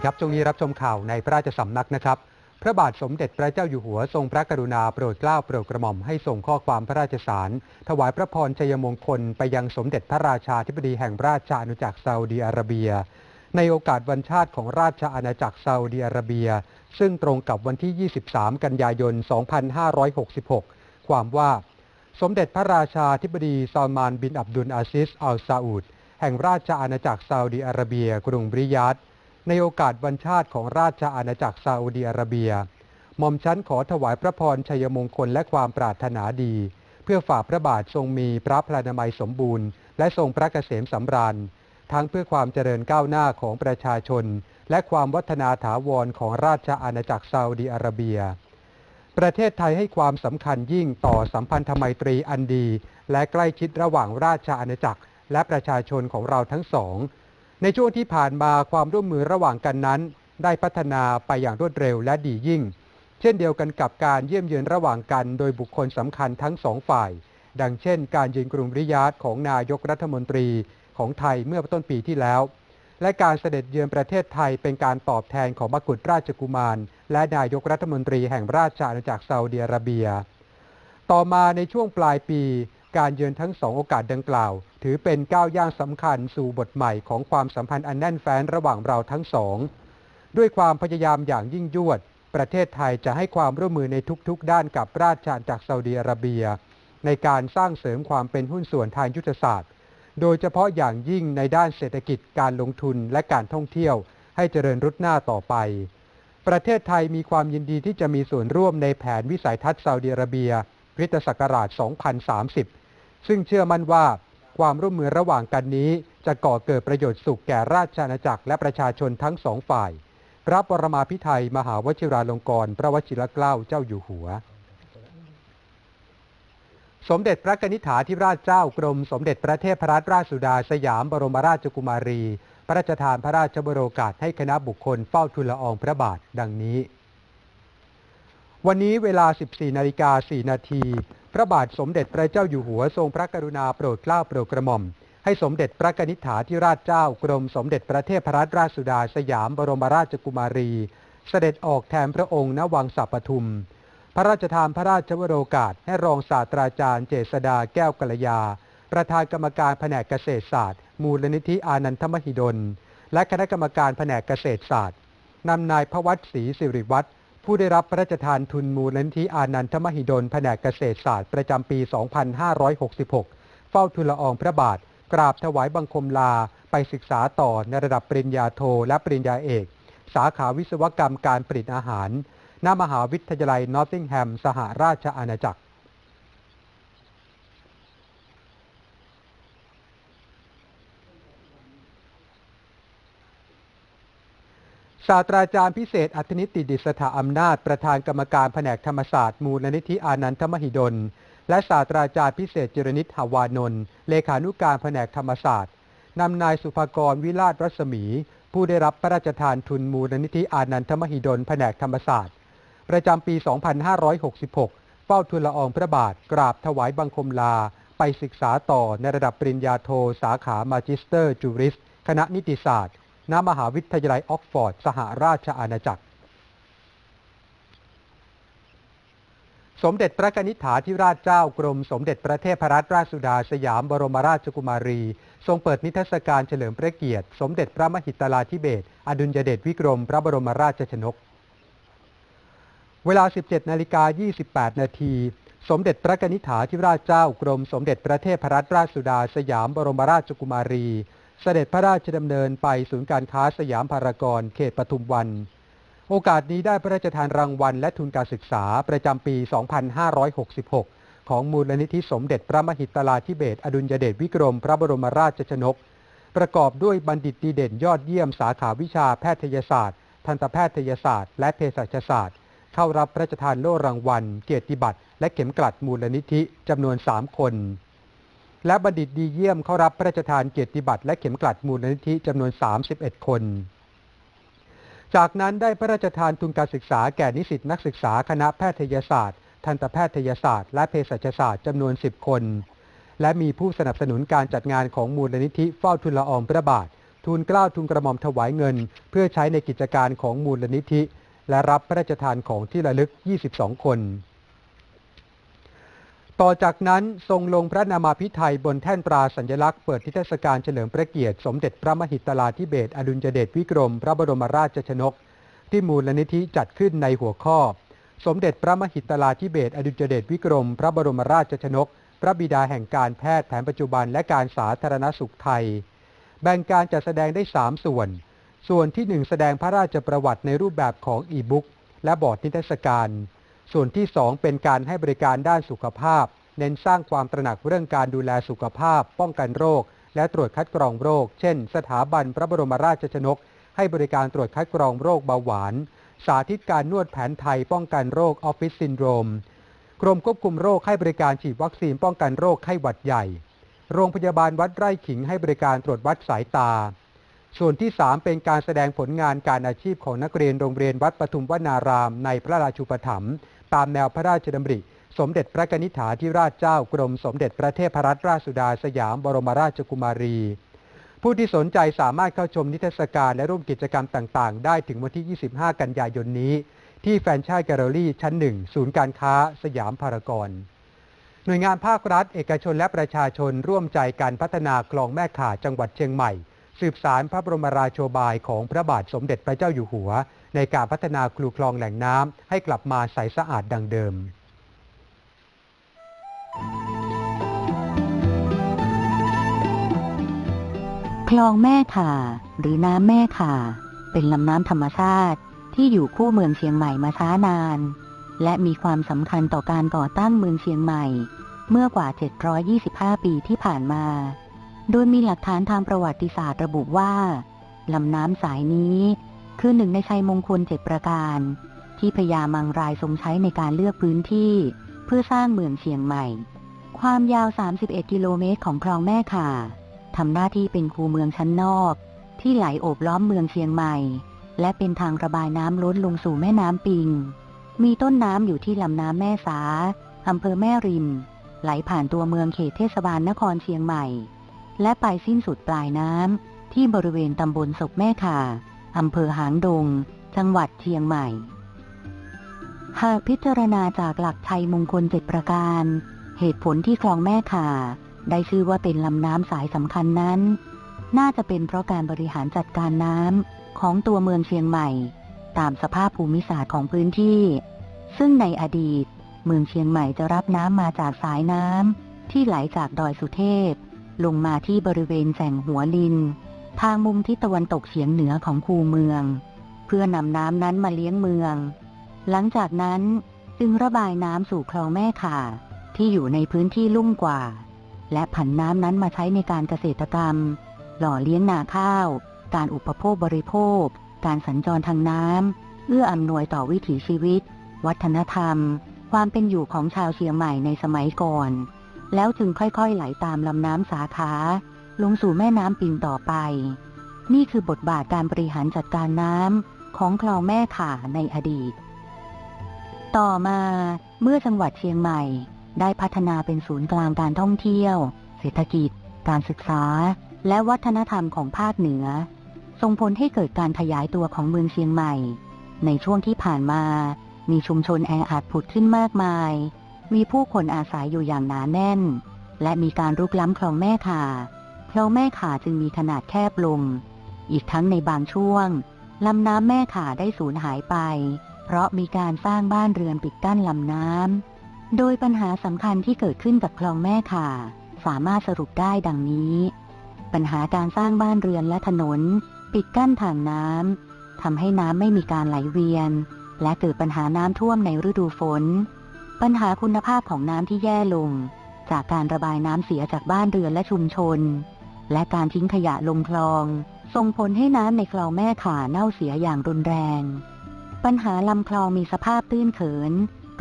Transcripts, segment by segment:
ดีครับ ช่วงนี้รับชมข่าวในพระราชสำนักนะครับ พระบาทสมเด็จพระเจ้าอยู่หัวทรงพระกรุณาโปรดเกล้าโปรดกระหม่อมให้ส่งข้อความพระราชสาร ถวายพระพรชัยมงคล ไปยังสมเด็จพระราชาธิบดีแห่งราชอาณาจักรซาอุดีอาระเบีย ในโอกาสวันชาติของราชอาณาจักรซาอุดีอาระเบีย ซึ่งตรงกับวันที่ 23 กันยายน 2566 ความว่า สมเด็จพระราชาธิบดีซาลมานบินอับดุลอาซิสอัลซาอุดแห่งราชอาณาจักรซาอุดีอาระเบีย กรุงบริยัต ในโอกาสวันชาติของราชอาณาจักรซาอุดีอาระเบียหม่อมชั้นขอถวายพระพรชัยมงคลและความปรารถนาดี เพื่อฝ่าพระบาททรงมีพระพลานามัยสมบูรณ์ และทรงพระเกษมสำราญ ทั้งเพื่อความเจริญก้าวหน้าของประชาชน และความวัฒนาถาวรของราชอาณาจักรซาอุดีอาระเบีย ประเทศไทยให้ความสำคัญยิ่งต่อสัมพันธไมตรีอันดี และใกล้ชิดระหว่างราชอาณาจักร และประชาชนของเราทั้งสอง ในช่วงที่ผ่านมาความร่วมมือระหว่างกันนั้น ได้พัฒนาไปอย่างรวดเร็วและดียิ่ง เช่นเดียวกันกับการเยี่ยมเยือนระหว่างกัน โดยบุคคลสำคัญทั้งสองฝ่าย ดังเช่น การเยืนกรุงริยาดของนายกรัฐมนตรีของไทยเมื่อต้นปีที่แล้ว และการเสด็จเยือนประเทศไทยเป็นการตอบแทนของมกุฎราชกุมาร และนายกรัฐมนตรีแห่งราชอาณาจักรซาอุดิอาระเบีย ต่อมาในช่วงปลายปี การเยือนทั้งสองโอกาสดังกล่าว ถือเป็นก้าวย่างสำคัญสู่บทใหม่ของความสัมพันธ์อันแน่นแฟ้นระหว่างเราทั้งสอง ด้วยความพยายามอย่างยิ่งยวด ประเทศไทยจะให้ความร่วมมือในทุกๆ ด้านกับราชอาณาจักรซาอุดิอาระเบีย ในการสร้างเสริมความเป็นหุ้นส่วนทางยุทธศาสตร์ โดยเฉพาะอย่างยิ่งในด้านเศรษฐกิจการลงทุนและการท่องเที่ยว ให้เจริญรุดหน้าต่อไป ประเทศไทยมีความยินดีที่จะมีส่วนร่วมในแผนวิสัยทัศน์ซาอุดิอาระเบียคริสตศักราช 2030 ซึ่งเชื่อมั่นว่าความร่วมมือระหว่างกันนี้ จะก่อเกิดประโยชน์สุขแก่ราชอาณาจักรและประชาชนทั้งสองฝ่าย พระบรมาภิไธยมหาวชิราลงกรณ์พระวชิรเกล้าเจ้าอยู่หัว สมเด็จพระกนิษฐาธิราชเจ้ากรม สมเด็จพระเทพรัตนราชสุดาสยามบรมราชกุมารี พระราชทานพระราชบรโอกาสให้คณะบุคคลเฝ้าทูลละอองพระบาทดังนี้ วันนี้เวลา 14นาฬิกา4นาที พระบาทสมเด็จพระเจ้าอยู่หัวทรงพระกรุณาโปรดเกล้าโปรดกระหม่อม ให้สมเด็จพระกนิษฐาธิราชเจ้ากรมสมเด็จพระเทพรัตนราชสุดาสยามบรมราชกุมารี เสด็จออกแทนพระองค์ณวังสัปทุม พระราชทานพระราชวโรกาสให้รองศาสตราจารย์เจษดาแก้วกัลยา ประธานกรรมการแผนกเกษตรศาสตร์ มูลนิธิอานันทมหิดล และคณะกรรมการแผนกเกษตรศาสตร์นำนายพวัตศรีสิริวัตร ผู้ได้รับพระราชทานทุนมูลนิธิอานันทมหิดลแผนกเกษตรศาสตร์ประจำปี 2566 เฝ้าทูลละอองพระบาท กราบถวายบังคมลาไปศึกษาต่อในระดับปริญญาโทและปริญญาเอก สาขาวิศวกรรมการผลิตอาหาร ณ มหาวิทยาลัยนอตติงแฮม สหราชอาณาจักร ศาสตราจารย์พิเศษอัธนิติดิษฐาอำนาจ ประธานกรรมการแผนกธรรมศาสตร์มูลนิธิอานันทมหิดล และศาสตราจารย์พิเศษจรนิตหวานนท์เลขานุการแผนกธรรมศาสตร์นำนายสุภกรวิราชรัศมี ผู้ได้รับพระราชทานทุนมูลนิธิอานันทมหิดลแผนกธรรมศาสตร์ ประจำปี 2566 เฝ้าทูลละอองพระบาทกราบถวายบังคมลา ไปศึกษาต่อในระดับปริญญาโทสาขามาจิสเตอร์จูริส คณะนิติศาสตร์ ณมหาวิทยาลัยออกฟอร์ด สหราชอาณาจักร สมเด็จพระนิษฐาธิราชเจ้ากรม สมเด็จพระเทพรัตนราชสุดาสยามบรมราชกุมารี ทรงเปิดนิทรรศการเฉลิมพระเกียรติ สมเด็จพระมหิตลาธิเบศอดุลยเดชวิกรม พระบรมราชชนก เวลา 17นาฬิกา28 นาทีสมเด็จพระนิษฐาธิราชเจ้ากรม สมเด็จพระเทพรัตนราชสุดาสยามบรมราชกุมารี เสด็จพระราชดำเนินไปศูนย์การค้าสยามพารากอนเขตปทุมวัน โอกาสนี้ได้พระราชทานรางวัลและทุนการศึกษาประจำปี 2566 ของมูลนิธิสมเด็จพระมหิตลาธิเบศอดุลยเดชวิกรมพระบรมราชชนก ประกอบด้วยบัณฑิตดีเด่นยอดเยี่ยมสาขาวิชาแพทยศาสตร์ ทันตแพทยศาสตร์ และเภสัชศาสตร์ เข้ารับพระราชทานโล่รางวัล เกียรติบัตรและเข็มกลัดมูลนิธิจำนวน 3 คน และบัณฑิตดีเยี่ยมเข้ารับพระราชทานเกียรติบัตรและเข็มกลัดมูลนิธิจำนวน 31 คน จากนั้นได้พระราชทานทุนการศึกษาแก่นิสิตนักศึกษาคณะแพทยศาสตร์ ทันตแพทยศาสตร์ และเภสัชศาสตร์จำนวน 10 คน และมีผู้สนับสนุนการจัดงานของมูลนิธิเฝ้าทุนละอองพระบาททูลกล้าวทูลกระหม่อมถวายเงิน เพื่อใช้ในกิจการของมูลนิธิ และรับพระราชทานของที่ระลึก 22 คน ต่อจากนั้นทรงลงพระนามาพิไทยบนแท่นตราสัญลักษณ์เปิดนิทศการเฉลิมพระเกียรติสมเด็จพระมหิตลาธิเบศอดุลยเดชวิกรม พระบรมราชชนก ที่มูลนิธิจัดขึ้นในหัวข้อ สมเด็จพระมหิตลาธิเบศอดุลยเดชวิกรม พระบรมราชชนก พระบิดาแห่งการแพทย์แผนปัจจุบันและการสาธารณสุขไทย แบ่งการจัดแสดงได้ 3 ส่วน ส่วนที่ 1 แสดงพระราชประวัติในรูปแบบของอีบุ๊กและบอร์ดนิทรรศการ ส่วนที่ 2 เป็นการให้บริการด้านสุขภาพ เน้นสร้างความตระหนักเรื่องการดูแลสุขภาพ ป้องกันโรค และตรวจคัดกรองโรค เช่น สถาบันพระบรมราชชนก ให้บริการตรวจคัดกรองโรคเบาหวาน สาธิตการนวดแผนไทยป้องกันโรคออฟฟิศซินโดรม กรมควบคุมโรคให้บริการฉีดวัคซีนป้องกันโรคไข้หวัดใหญ่ โรงพยาบาลวัดไร่ขิงให้บริการตรวจวัดสายตา ส่วนที่ 3 เป็นการแสดงผลงานการอาชีพของนักเรียนโรงเรียนวัดปทุมวนาราม ในพระราชูปถัมภ์ ตามแนวพระราชดำริ สมเด็จพระนิษฐาธิราชเจ้ากรมสมเด็จพระเทพรัตนราชสุดาสยามบรมราชกุมารี ผู้ที่สนใจสามารถเข้าชมนิทรรศการและร่วมกิจกรรมต่างๆ ได้ถึงวันที่ 25 กันยายนนี้ ที่แฟนไชส์แกลเลอรี่ชั้นหนึ่งศูนย์การค้าสยามพารากอนหน่วยงานภาครัฐ เอกชนและประชาชนร่วมใจการพัฒนาคลองแม่ข่าจังหวัดเชียงใหม่ สืบสารพระบรมราโชบายของพระบาทสมเด็จพระเจ้าอยู่หัว ในการพัฒนาคลูคลองแหล่งน้ำให้กลับมาใสสะอาดดังเดิม คลองแม่ข่า หรือน้ำแม่ข่า เป็นลำน้ำธรรมชาติที่อยู่คู่เมืองเชียงใหม่มาช้านาน และมีความสำคัญต่อการก่อตั้งเมืองเชียงใหม่ เมื่อกว่า 725 ปีที่ผ่านมา โดยมีหลักฐานทางประวัติศาสตร์ระบุว่าลำน้ำสายนี้ คือหนึ่งในชัยมงคลเจ็ดประการ ที่พญามังรายทรงใช้ในการเลือกพื้นที่ เพื่อสร้างเมืองเชียงใหม่ ความยาว 31 กิโลเมตรของคลองแม่ข่าทำหน้าที่เป็นคูเมืองชั้นนอก ที่ไหลโอบล้อมเมืองเชียงใหม่ และเป็นทางระบายน้ำล้นลงสู่แม่น้ำปิง มีต้นน้ำอยู่ที่ลำน้ำแม่สาอำเภอแม่ริม ไหลผ่านตัวเมืองเขตเทศบาลนครเชียงใหม่ และไปสิ้นสุดปลายน้ำที่บริเวณตำบลศกแม่ข่าอำเภอหางดง จังหวัดเชียงใหม่ หากพิจารณาจากหลักชัยมงคลเจ็ดประการ เหตุผลที่คลองแม่ข่า ได้ชื่อว่าเป็นลำน้ำสายสำคัญนั้น น่าจะเป็นเพราะการบริหารจัดการน้ำของตัวเมืองเชียงใหม่ ตามสภาพภูมิศาสตร์ของพื้นที่ ซึ่งในอดีต เมืองเชียงใหม่จะรับน้ำมาจากสายน้ำที่ไหลจากดอยสุเทพ ลงมาที่บริเวณแสงหัวลิน ทางมุมทิศตะวันตกเฉียงเหนือของคูเมือง เพื่อนำน้ำนั้นมาเลี้ยงเมือง หลังจากนั้นจึงระบายน้ำสู่คลองแม่ข่า ที่อยู่ในพื้นที่ลุ่มกว่า และผันน้ำนั้นมาใช้ในการเกษตรกรรม หล่อเลี้ยงนาข้าว การอุปโภคบริโภค การสัญจรทางน้ำเอื้ออำนวยต่อวิถีชีวิต วัฒนธรรม ความเป็นอยู่ของชาวเชียงใหม่ในสมัยก่อน แล้วจึงค่อยๆไหลตามลำน้ำสาขา ลงสู่แม่น้ำปิงต่อไป นี่คือบทบาทการบริหารจัดการน้ำของคลองแม่ข่าในอดีต ต่อมาเมื่อจังหวัดเชียงใหม่ ได้พัฒนาเป็นศูนย์กลางการท่องเที่ยว เศรษฐกิจ การศึกษา และวัฒนธรรมของภาคเหนือ ส่งผลให้เกิดการขยายตัวของเมืองเชียงใหม่ ในช่วงที่ผ่านมา มีชุมชนแออัดผุดขึ้นมากมาย มีผู้คนอาศัยอยู่อย่างหนาแน่น และมีการรุกล้ำคลองแม่ข่าคลองแม่ข่าจึงมีขนาดแคบลง อีกทั้งในบางช่วงลำน้ำแม่ข่าได้สูญหายไป เพราะมีการสร้างบ้านเรือนปิดกั้นลำน้ำ โดยปัญหาสำคัญที่เกิดขึ้นกับคลองแม่ข่าสามารถสรุปได้ดังนี้ ปัญหาการสร้างบ้านเรือนและถนน ปิดกั้นทางน้ำทำให้น้ำไม่มีการไหลเวียน และเกิดปัญหาน้ำท่วมในฤดูฝน ปัญหาคุณภาพของน้ำที่แย่ลง จากการระบายน้ำเสียจากบ้านเรือนและชุมชน และการทิ้งขยะลงคลอง ส่งผลให้น้ำในคลองแม่ข่าเน่าเสียอย่างรุนแรง ปัญหาลำคลองมีสภาพตื้นเขิน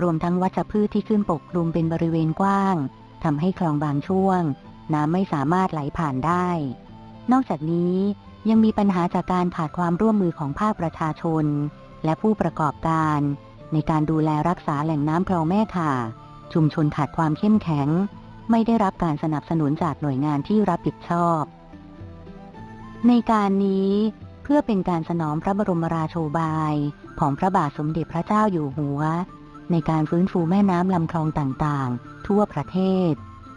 รวมทั้งวัชพืชที่ขึ้นปกคลุมเป็นบริเวณกว้างทำให้คลองบางช่วง น้ำไม่สามารถไหลผ่านได้ นอกจากนี้ยังมีปัญหาจากการขาดความร่วมมือของภาคประชาชน และผู้ประกอบการ ในการดูแลรักษาแหล่งน้ำคลองแม่ข่า ชุมชนขาดความเข้มแข็ง ไม่ได้รับการสนับสนุนจากหน่วยงานที่รับผิดชอบ ในการนี้เพื่อเป็นการสนองพระบรมราโชบายของพระบาทสมเด็จพระเจ้าอยู่หัว ในการฟื้นฟูแม่น้ำลำคลองต่างๆ ทั่วประเทศ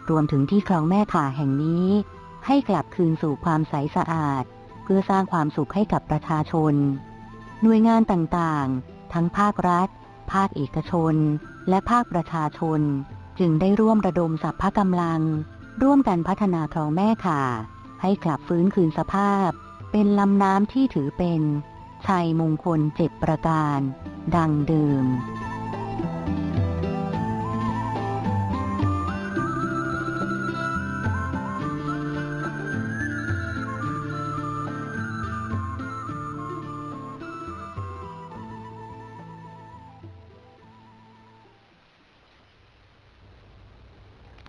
รวมถึงที่คลองแม่ข่าแห่งนี้ ให้กลับคืนสู่ความใสสะอาด เพื่อสร้างความสุขให้กับประชาชน หน่วยงานต่างๆ ทั้งภาครัฐ ภาคเอกชน และภาคประชาชน จึงได้ร่วมระดมสรรพกำลัง ร่วมกันพัฒนาคลองแม่ข่า ให้กลับฟื้นคืนสภาพ เป็นลำน้ำที่ถือเป็นชัยมงคลเจ็ดประการ ดังเดิม